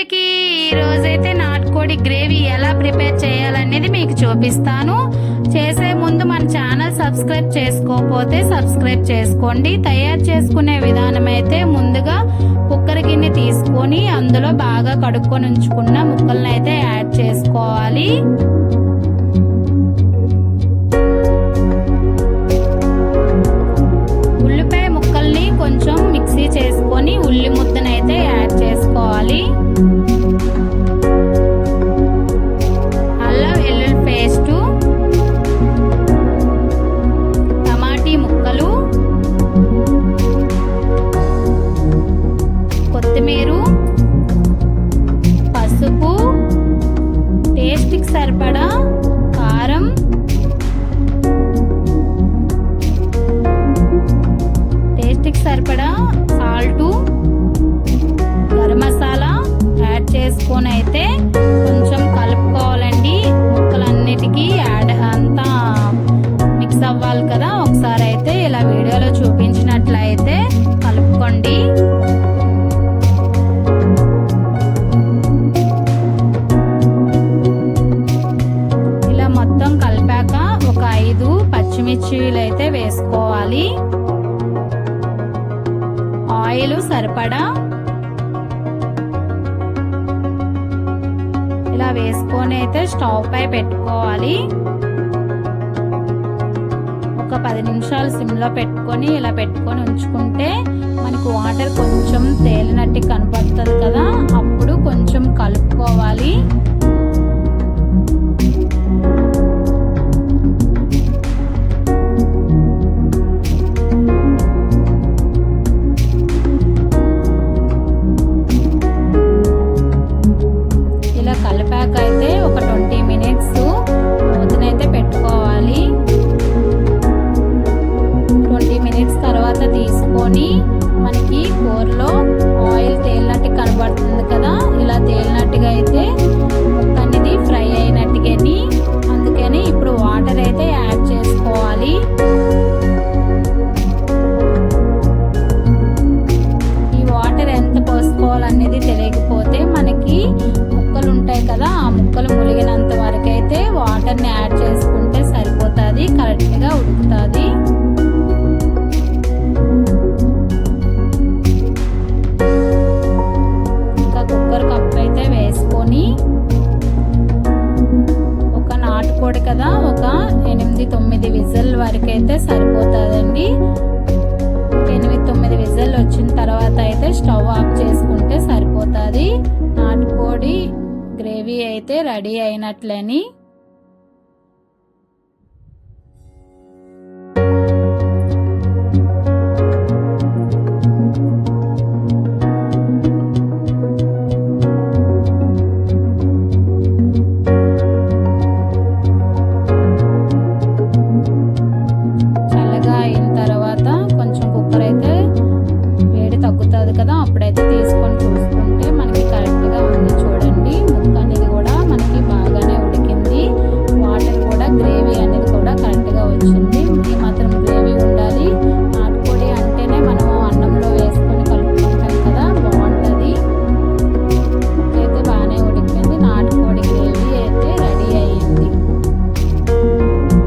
అందరికీ ఈరోజైతే నాటుకోడి గ్రేవీ ఎలా ప్రిపేర్ చేయాలనేది మీకు చూపిస్తాను. చేసే ముందు మన ఛానల్ సబ్స్క్రైబ్ చేసుకోకపోతే సబ్స్క్రైబ్ చేసుకోండి. తయారు చేసుకునే విధానం అయితే ముందుగా కుక్కర్ గిన్నె తీసుకొని అందులో బాగా కడుక్కొని ఉంచుకున్న ముక్కలను అయితే యాడ్ చేసుకోవాలి. పచ్చిమిర్చీలు అయితే వేసుకోవాలి. ఆయిల్ సరిపడా. ఇలా వేసుకొని అయితే స్టవ్ పై పెట్టుకోవాలి. ఒక పది నిమిషాలు సిమ్లో పెట్టుకొని ఇలా పెట్టుకొని ఉంచుకుంటే మనకు వాటర్ కొంచెం తేలినట్టు కనపడుతుంది కదా. తీసుకొని మనకి కూరలో ఆయిల్ తేలినట్టు కనబడుతుంది కదా ఇలా తేలినట్టుగా అయితే ముక్క అనేది ఫ్రై అయినట్టుగాని అందుకని ఇప్పుడు వాటర్ అయితే యాడ్ చేసుకోవాలి. ఈ వాటర్ ఎంత పోసుకోవాలనేది తెలియకపోతే మనకి ముక్కలు ఉంటాయి కదా ఆ ముక్కలు ములిగినంత వరకు అయితే వాటర్ని యాడ్ చేసుకుంటే సరిపోతుంది కరెక్ట్గా ఉడుకుతుంది. అయితే సరిపోతుందండి. ఎనిమిది తొమ్మిది విజిల్ వచ్చిన తర్వాత అయితే స్టవ్ ఆఫ్ చేసుకుంటే సరిపోతుంది. నాటుకోడి గ్రేవీ అయితే రెడీ అయినట్లని.